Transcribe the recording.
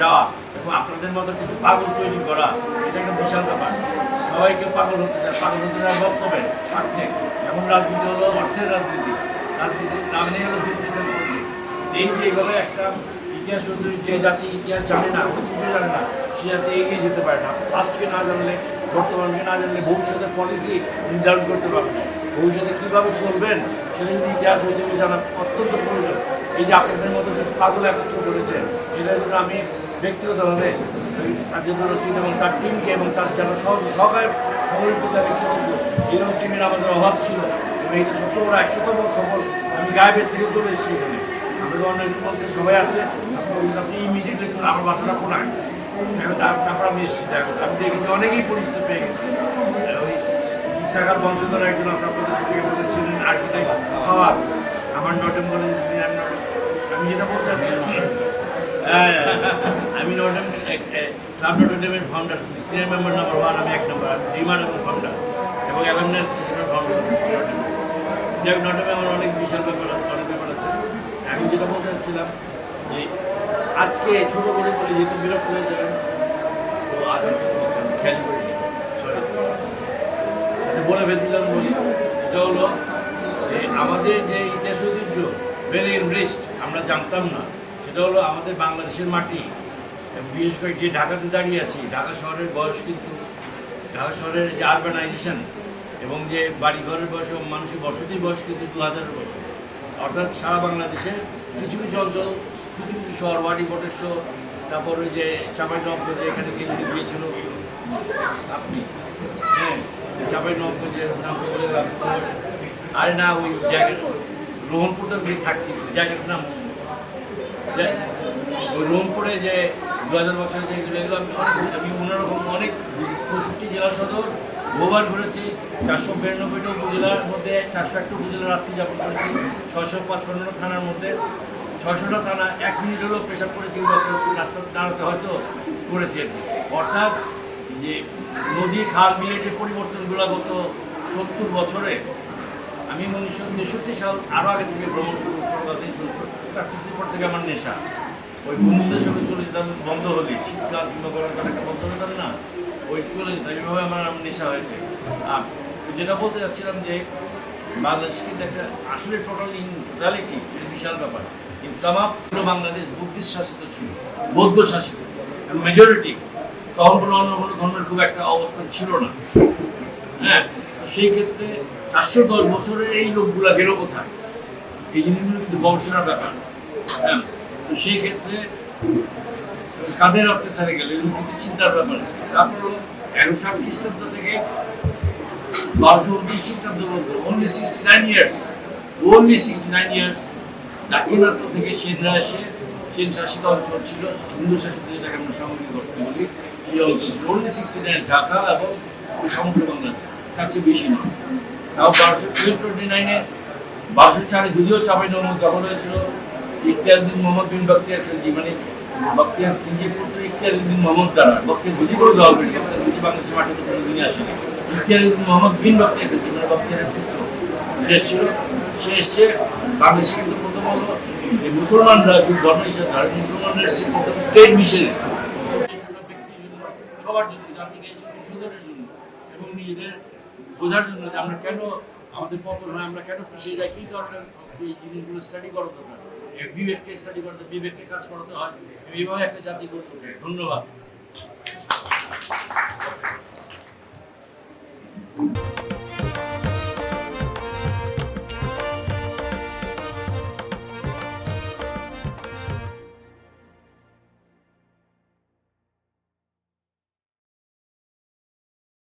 যাওয়া এবং আপনাদের মতো কিছু পাগল তৈরি করা এটা একটা বিশাল ব্যাপার। সবাইকে পাগল হতে চায় পাগল হতে চায় বক্তব্যের স্বার্থে। এখন রাজনীতি হলো অর্থের রাজনীতি। রাজনীতির নামে হলো বিজনেসের পলিটিক্স এই যে এইভাবে একটা ইতিহাস যে জাতি ইতিহাস জানে না ঐতিহ্য জানে না, সে জাতি এগিয়ে যেতে পারে না। আজকে না জানলে, বর্তমানকে না জানলে ভবিষ্যতের পলিসি নির্ধারণ করতে পারবে ভবিষ্যতে কীভাবে চলবেন, সেটা কিন্তু ইতিহাস ঐতিহ্য জানা অত্যন্ত প্রয়োজন। এই যে আপনাদের কিছু পাগল একত্র করেছেন এটার জন্য আমি ব্যক্তিগতভাবে ওই সাজিদুর রশিদ এবং তার টিমকে এবং তার যারা সহকায় সমর্পিত কৃতজ্ঞ এরকম টিমের আমাদের অভাব ছিল। এবং এটা সত্য ওরা একশতম সফল, আমি গায়েবের থেকে চলে এসেছি এখানে। আমাদের অনেক বলছে সবাই আছে। আপনি ইমিডিয়েটলি আমার বাসাটা কোনায়। তারপর আমি এসেছি, দেখো। আমি দেখেছি অনেকেই পরিচিত পেয়ে গেছি। ওই ইসাকার বংশধর একজন আছে, আপনাদের সঙ্গে বলেছিলেন আর্কিটেক্ট হওয়ার আমি নটেম club নটেমের founder senior member number one আমি এক নম্বর ডিমার এবং ফাউন্ডার এবং অ্যালামনাস ফাউন্ডার যাই হোক নটেমে আমার অনেক বিশাল ব্যাপার আছে অনেক ব্যাপার আছে। আমি যেটা বলতে চাচ্ছিলাম যে আজকে ছোট করে বলে যেহেতু বিরক্ত হয়ে যাবেন তো আজ খেয়াল সরি আচ্ছা, বলে চান বলি এটা হলো যে আমাদের যে ইতিহাস ঐতিহ্য ভেরি ইনরিস্ট আমরা জানতাম না। সেটা হলো আমাদের বাংলাদেশের মাটি। বিশেষ করে যে ঢাকাতে দাঁড়িয়ে আছি, ঢাকা শহরের বয়স কিন্তু, ঢাকা শহরের যে আরবানাইজেশন এবং যে বাড়ি ঘরের বয়স এবং মানুষের বসতির বয়স কিন্তু দু হাজারের বছর। অর্থাৎ সারা বাংলাদেশে কিছু কিছু অঞ্চল, কিছু কিছু শহর, বাড়ি বটেশ্বর তারপর ওই যে চাপাই যে এখানে কেন্দ্রে গিয়েছিল। আপনি? হ্যাঁ চাপাই নবগঞ্জের নাম তো বলে আরে না, ওই জায়গা রোহনপুরতে আমি থাকছি, জায়গাটার নাম ওই রোহনপুরে যে দু হাজার বছরের যে এগুলো আমি আমি অন্যরকম অনেক চৌষট্টি জেলা সদর, বহুবার ঘুরেছি, চারশো বিরানব্বইটা উপজেলার মধ্যে, চারশো একটা উপজেলার রাত্রি যাপন করেছি ছশো পাঁচপান্ন থানার মধ্যে ছশোটা থানা এক মিনিট হলেও পেশাব করেছি রাস্তা দাঁড়াতে হয়তো করেছি অর্থাৎ যে নদী, খাল বিলের যে পরিবর্তনগুলো গত সত্তর বছরে আমি উনিশশো তেষট্টি সাল আরও আগে থেকে ভ্রমণ শুরু ছোটবেলাতেই শুরু ক্লাস সিক্সের পর থেকে আমার নেশা। ওই বন্ধুদের সঙ্গে চলে যেতাম, বন্ধ হলে। শীতকাল কিংবা গরমকাল একটা বন্ধ হতাম না, ওই চলে যেতাম। এইভাবে আমার নেশা হয়েছে। আর যেটা বলতে যাচ্ছিলাম যে, বাংলাদেশ কিন্তু একটা আসলে টোটাল ইন টোটালিটি বিশাল ব্যাপার। ইন সামাপ বাংলাদেশ বুদ্ধিস্ট শাসিত ছিল, বৌদ্ধ শাসিত। মেজরিটি তখন কোনো অন্য কোনো ধর্মের খুব একটা অবস্থান ছিল না। হ্যাঁ? সেই ক্ষেত্রে চারশো দশ বছরের এই লোকগুলা গেল কোথায়? এই জিনিসগুলো কিন্তু গবেষণার ব্যাপার। হ্যাঁ? সেই ক্ষেত্রে কাদের অত্যাচারে গেলে? এগুলো কিন্তু চিন্তার ব্যাপার আছে। তারপর এগারোশো খ্রিস্টাব্দ থেকে বারোশো উনত্রিশ খ্রিস্টাব্দ পর্যন্ত only sixty nine years only sixty nine years দাক্ষিণাত্য থেকে সেনরা এসে সেন শাসিত অঞ্চল ছিল, হিন্দু শাসিত যেটাকে আমরা সামগ্রিক অর্থ বলি এই অঞ্চল অনলি সিক্সটি নাইন ঢাকা এবং সমগ্র বাংলাদেশ। তার চেয়ে বেশি নয় তাও বারোশো টোয়েন্টি নাইনে, বারোশো চারে যদিও চাপাই নমক দখল হয়েছিল ইখতিয়ারুদ্দিন মোহাম্মদ বিন বক্তিয়ার খিলজি মানে বক্তিয়ার খিলজির পুত্র ইখতিয়ারুদ্দিন মোহাম্মদ দ্বারা, বক্তিয়ার বুঝি করে দেওয়া হবে বক্তিয়ার বুঝি বাংলাদেশের মাটিতে কোনো দিনই আসেনি। ইখতিয়ারুদ্দিন মোহাম্মদ বিন বক্তিয়ার খিলজি মানে বক্তিয়ারের পুত্র এসেছিল, সে এসছে বাংলাদেশে কিন্তু প্রথম হলো যে মুসলমানরা যে ধর্ম হিসেবে ধারণ, মুসলমানরা এসছে প্রথম ট্রেড মিশনে। সবার জন্য জাতিকে সংশোধনের জন্য এবং নিজেদের বোঝার জন্য যে আমরা কেন আমাদের পতন হয় আমরা কেন পিছিয়ে যাই? কি ধরনের এই জিনিসগুলো স্টাডি করা দরকার? বিবেককে স্টাডি করতে, বিবেককে কাজ করাতে হয়। এইভাবে একটা জাতি করতে Thank ধন্যবাদ